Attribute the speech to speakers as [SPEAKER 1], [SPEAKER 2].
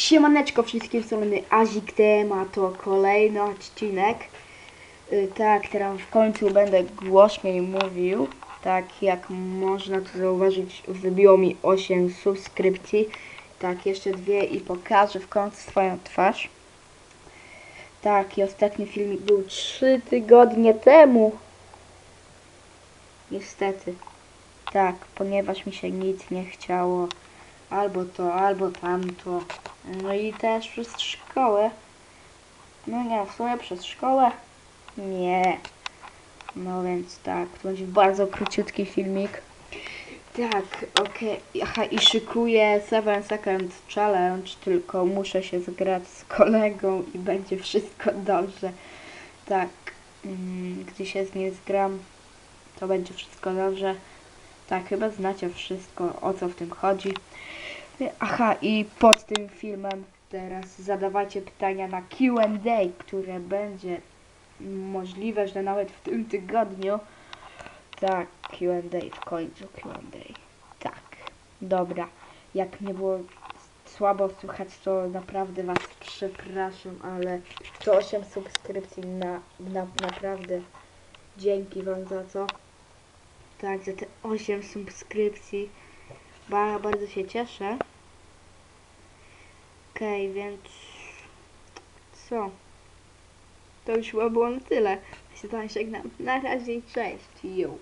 [SPEAKER 1] Siemaneczko wszystkim strony Azik Tema, to kolejny odcinek. Y, Tak, teraz w końcu będę głośniej mówił. Tak, jak można tu zauważyć, wbiło mi 8 subskrypcji. Tak, jeszcze dwie i pokażę w końcu swoją twarz. Tak, i ostatni filmik był 3 tygodnie temu. Niestety. Tak, ponieważ mi się nic nie chciało. Albo to, albo tamto. No i też przez szkołę. No nie, w sumie przez szkołę. Nie. No więc tak, to będzie bardzo króciutki filmik. Tak, okej. Aha, i szykuję 7 Second Challenge, tylko muszę się zgrać z kolegą i będzie wszystko dobrze. Tak, mm, gdy się z nim zgram, to będzie wszystko dobrze. Tak, chyba znacie wszystko, o co w tym chodzi. Aha, i pod tym filmem teraz zadawajcie pytania na Q&A, które będzie możliwe, że nawet w tym tygodniu. Tak, Q&A, w końcu Q&A. Tak, dobra. Jak mnie było słabo słychać, to naprawdę Was przepraszam, ale to 8 subskrypcji na, na naprawdę dzięki Wam za co. Tak, za te 8 subskrypcji. Ba, bardzo się cieszę. Okej, więc co? To już było na tyle. Ja się tam żegnam. Na razie cześć. Jo.